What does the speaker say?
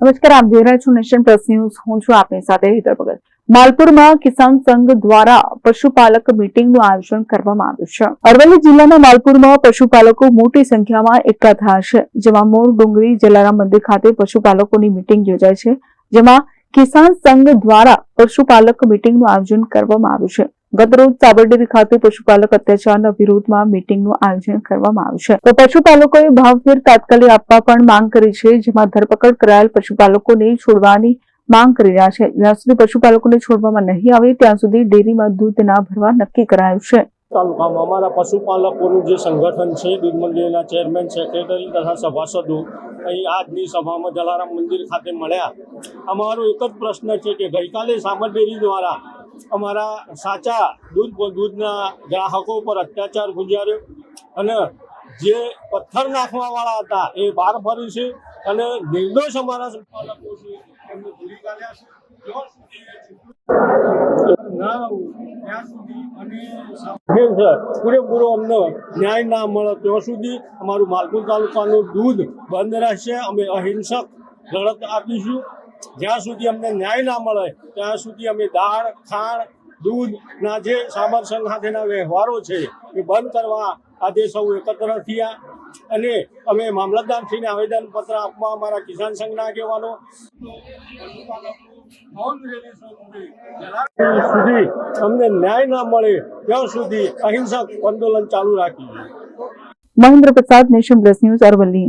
નમસ્કાર, આપ જોઈ રહ્યા છો નેશન પ્લસ ન્યૂઝ. હું છું આપની સાથે હિતર ભગત. માલપુરમાં કિસાન સંઘ દ્વારા પશુપાલક મીટિંગનું આયોજન કરવામાં આવ્યું છે. અરવલ્લી જિલ્લાના માલપુરમાં પશુપાલકો મોટી સંખ્યામાં એકઠા થયા છે. જેમાં મોર ડુંગરી જલારામ મંદિર ખાતે પશુપાલકોની મીટિંગ યોજાય છે. જેમાં કિસાન સંઘ દ્વારા પશુપાલક મીટિંગનું આયોજન કરવામાં આવ્યું છે. ગતરોજ સાબરડેરી ખાતે પશુપાલક અત્યાચારના વિરોધમાં મીટિંગનું આયોજન કરવામાં આવ્યું છે. તો પશુપાલકોએ ભાવફેર તાત્કાલિક આપવા પણ માંગ કરી છે, જેમાં ધરપકડ કરાયેલ પશુપાલકોને છોડવાની માંગ કરી રહ્યા છે. જ્યાં સુધી પશુપાલકોને છોડવામાં નહીં આવે, ત્યાં સુધી ડેરીમાં દૂધ ના ભરવા નક્કી કરાયું છે. તાલુકામાં અમારા પશુપાલકોનું જે સંગઠન છે, દૂધ મંડળીના ચેરમેન, સેક્રેટરી તથા સભાસદો અહીં આજની સભામાં જલારામ મંદિર ખાતે મળ્યા. અમારો એક જ પ્રશ્ન છે કે ગઈકાલે સામર દ્વારા અમારા સાચા દૂધ દૂધના ગ્રાહકો પર અત્યાચાર ગુજાર્યો અને જે પથ્થર નાખવાવાળા હતા એ બહાર ફર્યું છે અને નિર્દોષ અમારા સંપાદકો છે, એમને ભૂલી કાઢ્યા છે. પૂરેપૂરો અમને ન્યાય ના મળે ત્યાં સુધી અમારું માલપુર તાલુકાનું દૂધ બંધ રહેશે. અમે અહિંસક લડત આપીશું. જ્યાં સુધી અમને ન્યાય ના મળે, ત્યાં સુધી અમે દાળ ખાંડ દૂધના જે સંઘ સાથેના વ્યવહારો છે એ બંધ કરવા આજે સૌ એકત્ર થયા. અને અમે મામલતદારશ્રીને આવેદનપત્ર આપવા અમારા કિસાન સંઘના આગેવાનો. સુધી અમને ન્યાય ના મળે, ત્યાં સુધી અહિંસક આંદોલન ચાલુ રાખીએ. મહેન્દ્ર પ્રસાદ નેશન પ્લસ ન્યૂઝ અરવલ્લી